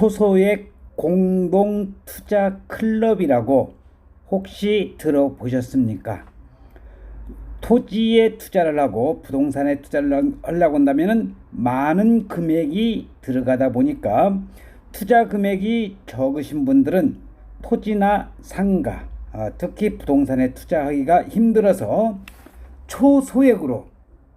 초소액 공동 투자 클럽이라고 혹시 들어보셨습니까? 토지에 투자를 하고 부동산에 투자를 하려고 한다면 많은 금액이 들어가다 보니까 투자 금액이 적으신 분들은 토지나 상가, 아, 특히 부동산에 투자하기가 힘들어서 초소액으로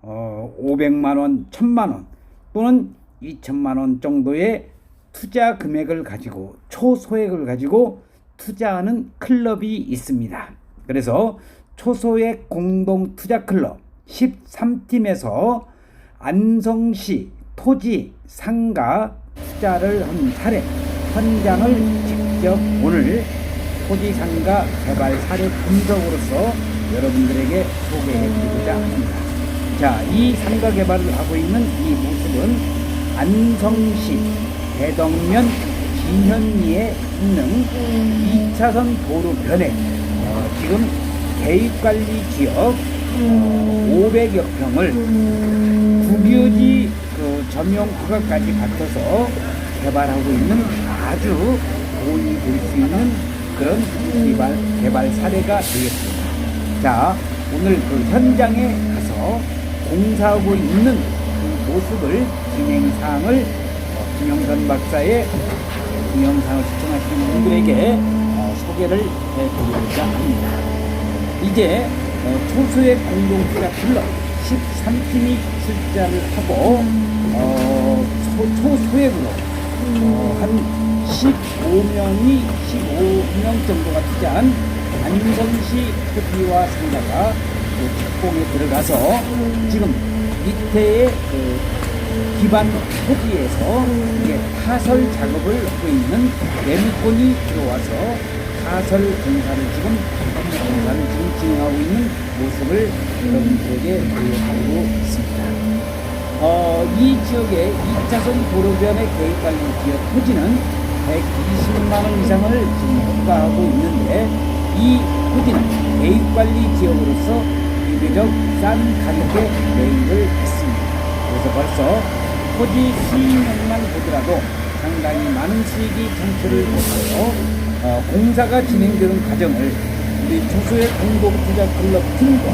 어, 500만 원, 1000만 원 또는 2천만 원 정도의 투자 금액을 가지고 초소액을 가지고 투자하는 클럽이 있습니다. 그래서 초소액 공동 투자 클럽 13팀에서 안성시 토지 상가 투자를 한 사례 현장을 직접 오늘 토지 상가 개발 사례 분석으로서 여러분들에게 소개해 드리고자 합니다. 자, 이 상가 개발을 하고 있는 이 모습은 안성시 대덕면 진현리에 있는 2차선 도로변에 어, 지금 개입관리 지역 어, 500여 평을 국유지 그 전용 허가까지 받쳐서 개발하고 있는 아주 도움이 될 수 있는 그런 개발, 개발 사례가 되겠습니다. 자, 오늘 그 현장에 가서 공사하고 있는 그 모습을 진행 사항을 어, 김영선 박사의 동영상을 시청하시는 분들에게 어, 소개를 해드리고자 합니다. 이제 어, 초소의 공동투자 클럽 13팀이 출자를 하고 어, 초, 초소액으로 어, 한 15명이 15명 정도가 투자한 안성시 토지와 상가가 그 착공에 들어가서 지금 밑에의 그 기반 토지에서 이게 타설 작업을 하고 있는 레미콘이 들어와서 타설 공사를 지금 공사를 지금 진행하고 있는 모습을 여러분들에게 보여드리고 있습니다. 어, 이 지역의 2차선 도로변의 계획관리 지역 토지는 120만 원 이상을 지금 허가하고 있는데 이 토지는 계획관리 지역으로서 비교적 싼 가격에 매입을 했습니다. 그래서 벌써 토지 수익량만 보더라도 상당히 많은 수익이 창출을 못하고 어, 공사가 진행되는 과정을 우리 조수의 공동투자 클럽 팀과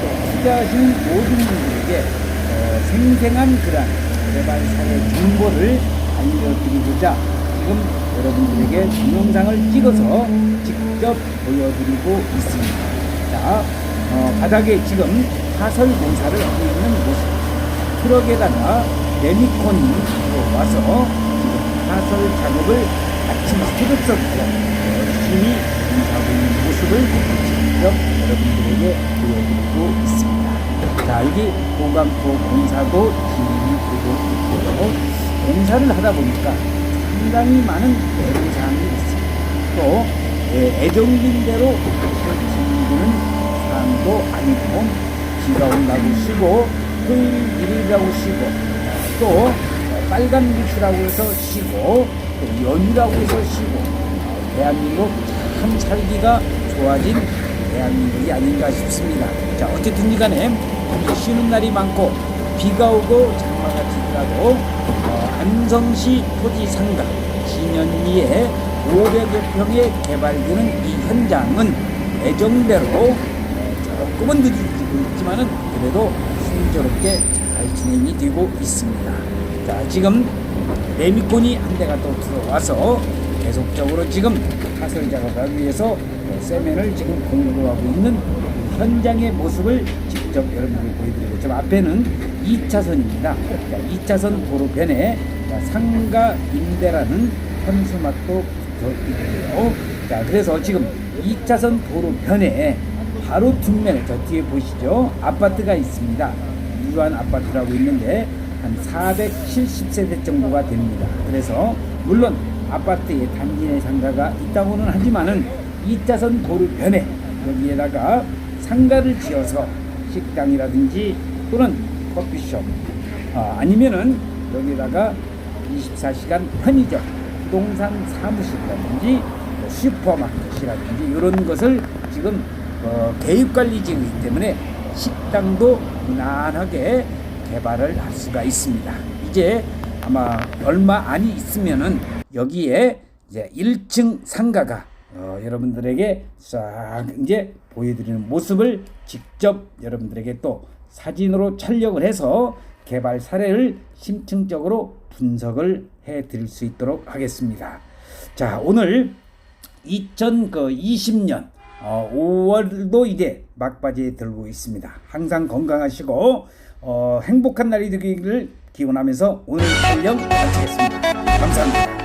또 투자하시는 모든 분들에게 어, 생생한 그런 개발 사례 정보를 알려드리고자 지금 여러분들에게 동영상을 찍어서 직접 보여드리고 있습니다. 자, 어, 바닥에 지금 하설 공사를 하고 있는 모습. 트럭에다가 레미콘이 와서 지금 하설 작업을 아침 새벽서부터 열심히 공사하고 있는 모습을 직접 여러분들에게 보여드리고 있습니다. 자, 여기 보강포 공사도 진행이 되고 있고요. 공사를 하다 보니까 상당히 많은 애로사항이 있습니다. 또 예, 애정진 대로 지는 사항도 아니고 비가 온다고 쉬고 토요일 일이라고 쉬고 또 빨간 빛이라고 해서 쉬고 또 연휴라고 해서 쉬고 대한민국 참 살기가 좋아진 대한민국이 아닌가 싶습니다. 자 어쨌든 간에 쉬는 날이 많고 비가 오고 장마가 치더라도 어, 안성시 토지 상가 진연리에 500여 평에 개발되는 이 현장은 예정대로 어, 조금은 늦어지고 있지만은 그래도 순조롭게 잘 진행이 되고 있습니다. 자 지금 레미콘이 한 대가 또 들어와서 계속적으로 지금 하설 작업을 위해서 어, 세면을 지금 공부하고 있는 현장의 모습을 직접 여러분들 보여드리고 저 앞에는 2차선입니다. 자, 2차선 도로변에 자, 상가 임대라는 현수막도 붙어 있고요. 자, 그래서 지금 2차선 도로변에 바로 뒷면에 저 뒤에 보시죠. 아파트가 있습니다. 유한 아파트라고 있는데 한 470세대 정도가 됩니다. 그래서 물론 아파트에 단지 내 상가가 있다고는 하지만은 2차선 도로변에 여기에다가 상가를 지어서 식당이라든지 또는 커피숍 아, 아니면은 여기다가 24시간 편의점 부동산 사무실이라든지 뭐 슈퍼마켓이라든지 이런 것을 지금 어, 개입관리지이기 때문에 식당도 무난하게 개발을 할 수가 있습니다. 이제 아마 얼마 안이 있으면은 여기에 이제 1층 상가가 어, 여러분들에게 싹 이제 보여드리는 모습을 직접 여러분들에게 또 사진으로 촬영을 해서 개발 사례를 심층적으로 분석을 해 드릴 수 있도록 하겠습니다. 자, 오늘 2020년 어, 5월도 이제 막바지에 들고 있습니다. 항상 건강하시고 어, 행복한 날이 되기를 기원하면서 오늘 촬영 마치겠습니다. 감사합니다.